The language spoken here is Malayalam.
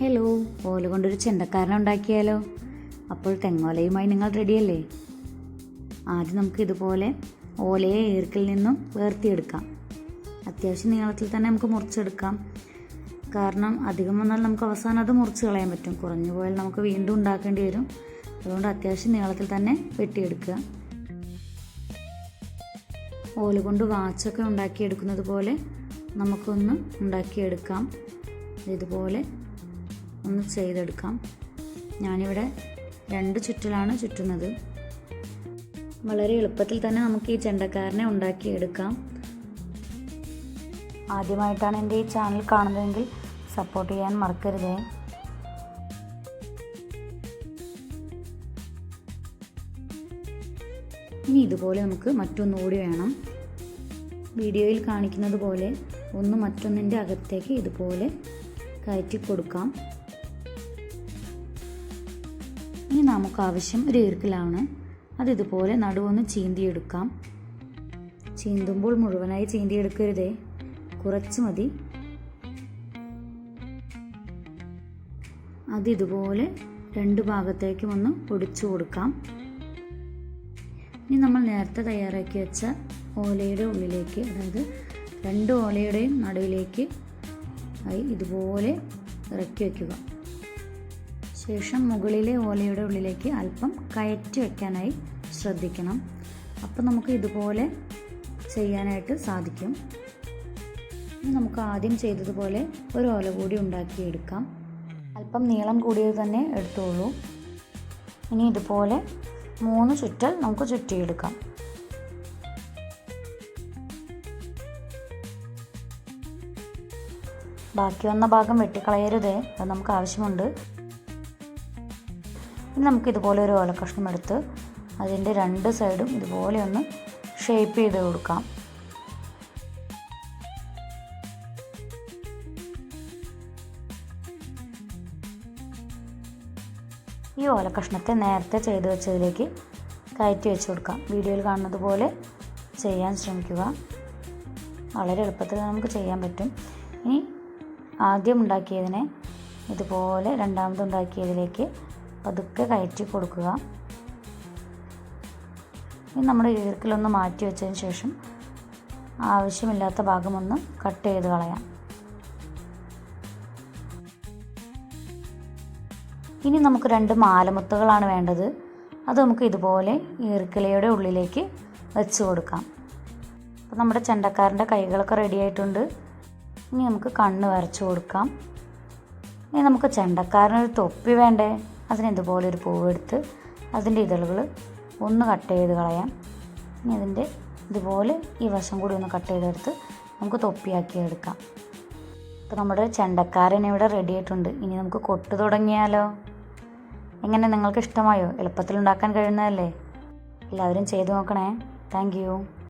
ഹലോ ഓല കൊണ്ടൊരു ചെണ്ടക്കാരനെ ഉണ്ടാക്കിയാലോ? അപ്പോൾ തെങ്ങോലയുമായി നിങ്ങൾ റെഡിയല്ലേ? ആദ്യം നമുക്ക് ഇതുപോലെ ഓലയെ ഈർക്കിൽ നിന്നും വേർത്തിയെടുക്കാം. അത്യാവശ്യം നീളത്തിൽ തന്നെ നമുക്ക് മുറിച്ചെടുക്കാം. കാരണം അധികം വന്നാൽ നമുക്ക് അവസാനം അത് മുറിച്ച് കളയാൻ പറ്റും. കുറഞ്ഞു പോയാൽ നമുക്ക് വീണ്ടും ഉണ്ടാക്കേണ്ടി വരും. അതുകൊണ്ട് അത്യാവശ്യം നീളത്തിൽ തന്നെ വെട്ടിയെടുക്കുക. ഓല കൊണ്ട് വാച്ചൊക്കെ ഉണ്ടാക്കിയെടുക്കുന്നത് പോലെ നമുക്കൊന്ന് ഉണ്ടാക്കിയെടുക്കാം. ഇതുപോലെ ഒന്ന് ചെയ്തെടുക്കാം. ഞാനിവിടെ രണ്ട് ചുറ്റിലാണ് ചുറ്റുന്നത്. വളരെ എളുപ്പത്തിൽ തന്നെ നമുക്ക് ഈ ചെണ്ടക്കാരനെ ഉണ്ടാക്കിയെടുക്കാം. ആദ്യമായിട്ടാണ് എന്റെ ഈ ചാനൽ കാണുന്നതെങ്കിൽ സപ്പോർട്ട് ചെയ്യാൻ മറക്കരുതേ. ഇനി ഇതുപോലെ നമുക്ക് മറ്റൊന്നുകൂടി വേണം. വീഡിയോയിൽ കാണിക്കുന്നത് പോലെ ഒന്ന് മറ്റൊന്നിന്റെ അകത്തേക്ക് ഇതുപോലെ കയറ്റി കൊടുക്കാം. നമുക്ക് ആവശ്യം ഒരു ഈർക്കിലാണ്. അത് ഇതുപോലെ നടുവൊന്ന് ചീന്തിയെടുക്കാം. ചീന്തുമ്പോൾ മുഴുവനായി ചീന്തിയെടുക്കരുതേ. കുറച്ച് മതി. അത് ഇതുപോലെ രണ്ട് ഭാഗത്തേക്കും ഒന്ന് ഒടിച്ചു കൊടുക്കാം. ഇനി നമ്മൾ നേരത്തെ തയ്യാറാക്കി വെച്ച ഓലയുടെ ഉള്ളിലേക്ക് അതായത് രണ്ട് ഓലയുടെയും നടുവിലേക്ക് ആയി ഇതുപോലെ ഇറക്കി വയ്ക്കുക ശേഷം മുകളിലെ ഓലയുടെ ഉള്ളിലേക്ക് അല്പം കയറ്റി വയ്ക്കാനായി ശ്രദ്ധിക്കണം. അപ്പോൾ നമുക്ക് ഇതുപോലെ ചെയ്യാനായിട്ട് സാധിക്കും. നമുക്ക് ആദ്യം ചെയ്തതുപോലെ ഒരു ഓല കൂടി ഉണ്ടാക്കിയെടുക്കാം. അല്പം നീളം കൂടിയത് തന്നെ എടുത്തോളൂ. ഇനി ഇതുപോലെ മൂന്ന് ചുറ്റൽ നമുക്ക് ചുറ്റിയെടുക്കാം. ബാക്കി വന്ന ഭാഗം വെട്ടിക്കളയരുതേ. അത് നമുക്ക് ആവശ്യമുണ്ട്. ഇനി നമുക്ക് ഇതുപോലെ ഒരു ഓലക്കഷ്ണം എടുത്ത് അതിന്റെ രണ്ട് സൈഡും ഇതുപോലെ ഒന്ന് ഷേപ്പ് ചെയ്ത് കൊടുക്കാം. ഈ ഓലക്കഷ്ണത്തെ നേരത്തെ ചെയ്ത് വെച്ചതിലേക്ക് കയറ്റി വെച്ച് കൊടുക്കാം. വീഡിയോയിൽ കാണുന്നത് പോലെ ചെയ്യാൻ ശ്രമിക്കുക. വളരെ എളുപ്പത്തിൽ നമുക്ക് ചെയ്യാൻ പറ്റും. ഇനി ആദ്യം ഉണ്ടാക്കിയതിനെ ഇതുപോലെ രണ്ടാമത് ഉണ്ടാക്കിയതിലേക്ക് പതുക്കെ കയറ്റി കൊടുക്കുക. ഇനി നമ്മുടെ ഈർക്കിലൊന്ന് മാറ്റി വെച്ചതിന് ശേഷം ആവശ്യമില്ലാത്ത ഭാഗമൊന്ന് കട്ട് ചെയ്ത് കളയാം. ഇനി നമുക്ക് രണ്ട് മാലമുത്തുകളാണ് വേണ്ടത്. അത് നമുക്ക് ഇതുപോലെ ഈർക്കിലയുടെ ഉള്ളിലേക്ക് വെച്ച് കൊടുക്കാം. അപ്പോൾ നമ്മുടെ ചെണ്ടക്കാരന്റെ കൈകളൊക്കെ റെഡി ആയിട്ടുണ്ട്. ഇനി നമുക്ക് കണ്ണ് വരച്ചു കൊടുക്കാം. ഇനി നമുക്ക് ചെണ്ടക്കാരനൊരു തൊപ്പി വേണ്ടേ? അതിന് ഇതുപോലെ ഒരു പൂവ് എടുത്ത് അതിന്റെ ഇതളുകൾ ഒന്ന് കട്ട് ചെയ്ത് കളയാം. ഇനി അതിന്റെ ഇതുപോലെ ഈ വശം കൂടി ഒന്ന് കട്ട് ചെയ്തെടുത്ത് നമുക്ക് തൊപ്പിയാക്കി എടുക്കാം അപ്പോൾ നമ്മുടെ ചെണ്ടക്കാരൻ ഇവിടെ റെഡി ആയിട്ടുണ്ട്. ഇനി നമുക്ക് കൊട്ട് തുടങ്ങിയാലോ? എങ്ങനെ നിങ്ങൾക്ക് ഇഷ്ടമായോ എളുപ്പത്തിൽ ഉണ്ടാക്കാൻ കഴിയുന്നതല്ലേ? എല്ലാവരും ചെയ്തു നോക്കണേ. താങ്ക്